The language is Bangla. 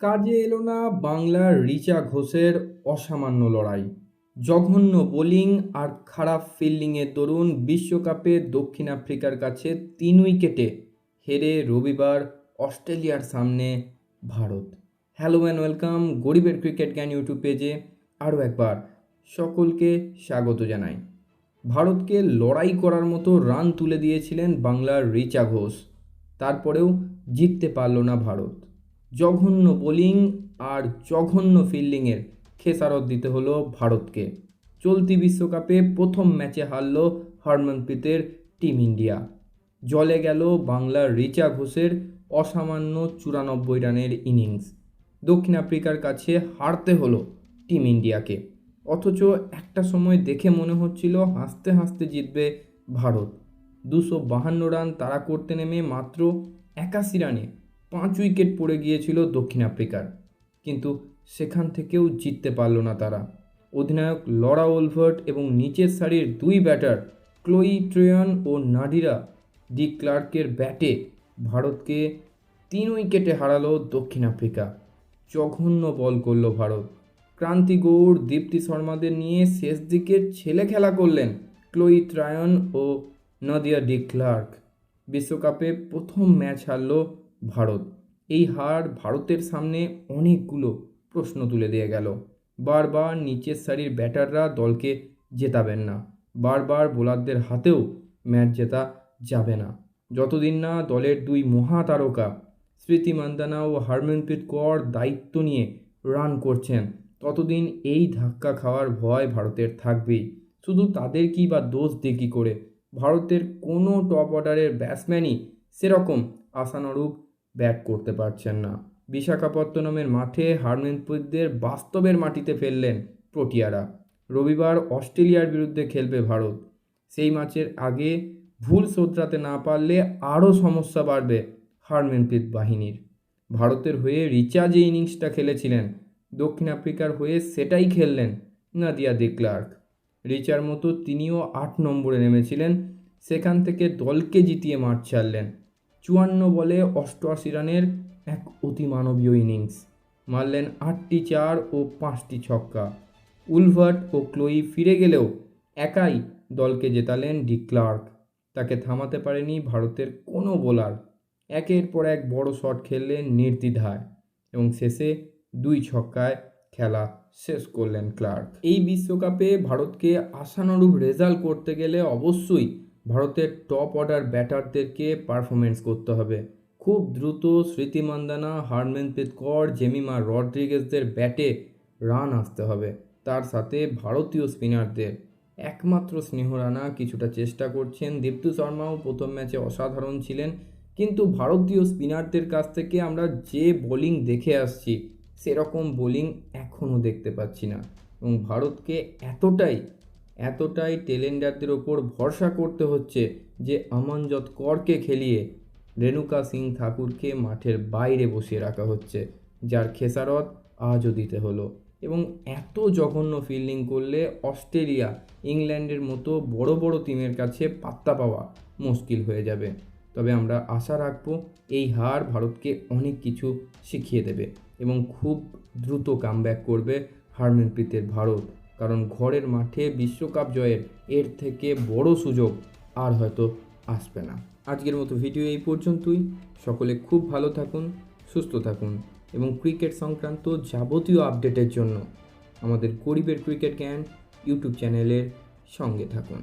কাজে এলো না বাংলার রিচা ঘোষের অসামান্য লড়াই। জঘন্য বোলিং আর খারাপ ফিল্ডিংয়ের দরুন বিশ্বকাপে দক্ষিণ আফ্রিকার কাছে তিন উইকেটে হেরে রবিবার অস্ট্রেলিয়ার সামনে ভারত। হ্যালো অ্যান্ড ওয়েলকাম, গরিবের ক্রিকেট জ্ঞান ইউটিউব পেজে আরও একবার সকলকে স্বাগত জানাই। ভারতকে লড়াই করার মতো রান তুলে দিয়েছিলেন বাংলার রিচা ঘোষ। তারপরেও জিততে পারল না ভারত। জঘন্য বোলিং আর জঘন্য ফিল্ডিংয়ের খেসারত দিতে হলো ভারতকে। চলতি বিশ্বকাপে প্রথম ম্যাচে হারল হরমনপ্রীতের টিম ইন্ডিয়া। জলে গেল বাংলার রিচা ঘোষের অসামান্য চুরানব্বই রানের ইনিংস। দক্ষিণ আফ্রিকার কাছে হারতে হলো টিম ইন্ডিয়াকে। অথচ একটা সময় দেখে মনে হচ্ছিল হাসতে হাসতে জিতবে ভারত। দুশো বাহান্ন রান তারা করতে নেমে মাত্র একাশি রানে পাঁচ উইকেট পড়ে গিয়েছিল দক্ষিণ আফ্রিকার। কিন্তু সেখান থেকেও জিততে পারল না তারা। অধিনায়ক লরা ওলভার্ট এবং নিচের সারির দুই ব্যাটার ক্লোই ট্রেয়ন ও নাডিরা ডি ক্লার্কের ব্যাটে ভারতকে তিন উইকেটে হারালো দক্ষিণ আফ্রিকা। জঘন্য বল করল ভারত। ক্রান্তি গৌড়, দীপ্তি শর্মাদের নিয়ে শেষ দিকে ছেলে খেলা করলেন ক্লোই ট্রায়ন ও নদিয়া ডি ক্লার্ক। বিশ্বকাপে প্রথম ম্যাচ হারল ভারত। এই হার ভারতের সামনে অনেকগুলো প্রশ্ন তুলে দিয়ে গেল। বারবার নিচের সারির ব্যাটাররা দলকে জেতাবেন না। বারবার বোলারদের হাতেও ম্যাচ জেতা যাবে না। যতদিন না দলের দুই মহাতারকা স্মৃতি মান্দানা ও হারমনপ্রীত কর দায়িত্ব নিয়ে রান করছেন, ততদিন এই ধাক্কা খাওয়ার ভয় ভারতের থাকবেই। শুধু তাদের কি বা দোষ দেখি করে? ভারতের কোনো টপ অর্ডারের ব্যাটসম্যানই সেরকম আশানুরূপ ব্যাট করতে পারছেন না। বিশাখাপত্তনমের মাঠে হারমনপ্রীতদের বাস্তবের মাটিতে ফেললেন প্রোটিয়ারা। রবিবার অস্ট্রেলিয়ার বিরুদ্ধে খেলবে ভারত। সেই ম্যাচের আগে ভুল শোধরাতে না পারলে আরও সমস্যা বাড়বে হারমনপ্রীত বাহিনীর। ভারতের হয়ে রিচা যে ইনিংসটা খেলেছিলেন। দক্ষিণ আফ্রিকার হয়ে সেটাই খেললেন নাদিয়া দি ক্লার্ক। রিচার মতো তিনিও আট নম্বরে নেমেছিলেন। সেখান থেকে দলকে জিতিয়ে মাঠ ছাড়লেন। চুয়ান্ন বলে অষ্টআশি রানের এক অতিমানবীয় ইনিংস। মারলেন আটটি চার ও পাঁচটি ছক্কা। উলভার্ট ও ক্লোই ফিরে গেলেও একাই দলকে জেতালেন ডি ক্লার্ক। তাকে থামাতে পারেনি ভারতের কোনো বোলার। একের পর এক বড় শট খেললেন নির্দ্বিধায় এবং শেষে দুই ছক্কায় খেলা শেষ করলেন ক্লার্ক। এই বিশ্বকাপে ভারতকে আশানুরূপ রেজাল্ট করতে গেলে অবশ্যই ভারতের টপ অর্ডার ব্যাটারদেরকে পারফরমেন্স করতে হবে। খুব দ্রুত স্মৃতি মান্দানা হারমেনপ্রীত কর, জেমিমা রড্রিগেজদের ব্যাটে রান আসতে হবে। তার সাথে ভারতীয় স্পিনারদের একমাত্র স্নেহ রানা কিছুটা চেষ্টা করছেন। দীপ্তু শর্মাও প্রথম ম্যাচে অসাধারণ ছিলেন। কিন্তু ভারতীয় স্পিনারদের কাছ থেকে আমরা যে বোলিং দেখে আসছি, সেরকম বোলিং এখনও দেখতে পাচ্ছি না। এবং ভারতকে এতটাই এতটাই টেলেন্ডারদের ওপর ভরসা করতে হচ্ছে যে আমানজত করকে খেলিয়ে রেণুকা সিং ঠাকুরকে মাঠের বাইরে বসিয়ে রাখা হচ্ছে, যার খেসারত আজও দিতে হলো। এবং এত জঘন্য ফিল্ডিং করলে অস্ট্রেলিয়া ইংল্যান্ডের মতো বড় বড় টিমের কাছে পাত্তা পাওয়া মুশকিল হয়ে যাবে। তবে আমরা আশা রাখব এই হার ভারতকে অনেক কিছু শিখিয়ে দেবে এবং খুব দ্রুত কামব্যাক করবে হারমনপ্রীতের ভারত। কারণ ঘরের মাঠে বিশ্বকাপ জয়ের এর থেকে বড় সুযোগ আর হয়তো আসবে না। আজকের মতো ভিডিও এই পর্যন্তই। সকলে খুব ভালো থাকুন, সুস্থ থাকুন এবং ক্রিকেট সংক্রান্ত যাবতীয় আপডেটের জন্য আমাদের গরিবের ক্রিকেট জ্ঞান ইউটিউব চ্যানেলের সঙ্গে থাকুন।